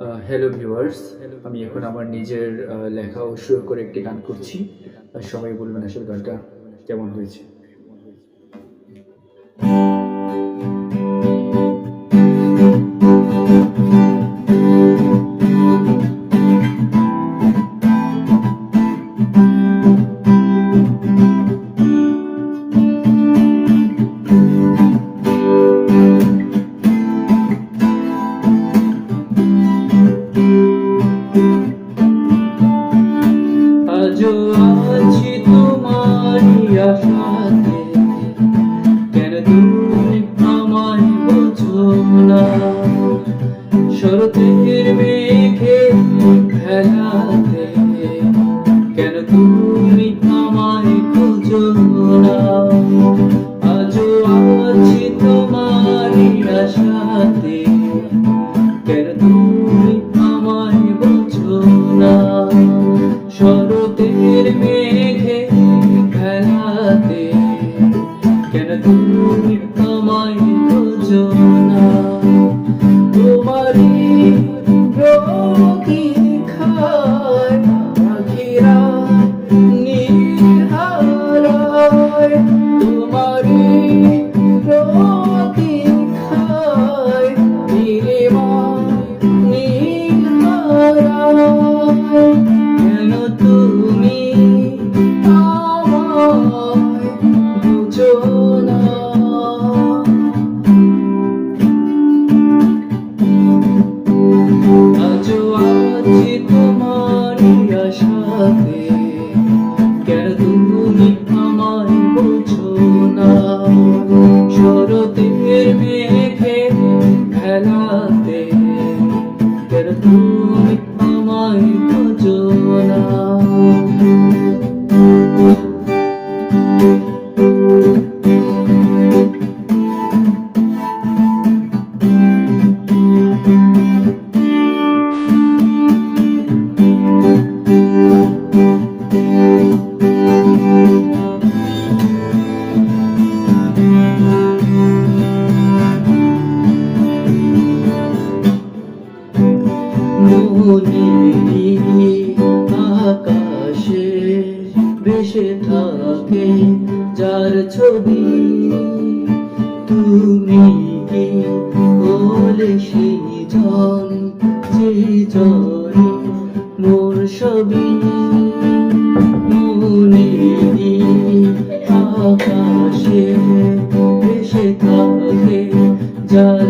Hello viewers আমি এখন আমার নিজের লেখা শুরু করে একটি গান করছি। সবাই বলবেন আসলে গানটা কেমন হয়েছে? আজও আছি তোমারই আশাতে। কেন তুমি আমায় বোঝো না? শরতের মেঘে ভেলাতে। কেন তুমি আমায় খোঁজো না? আজও আছি তোমারই আশাতে। না আজও আছি তোমারই আশাতে। কেন তুমি আমায় বোঝো না? শরতের মেঘে খেলাতে আকাশে ভেসে থাকে যার ছবি তুমি কি বলে সেই জন যে জরে মোর ছবি মনিরি আকাশে ভেসে থাকে, যার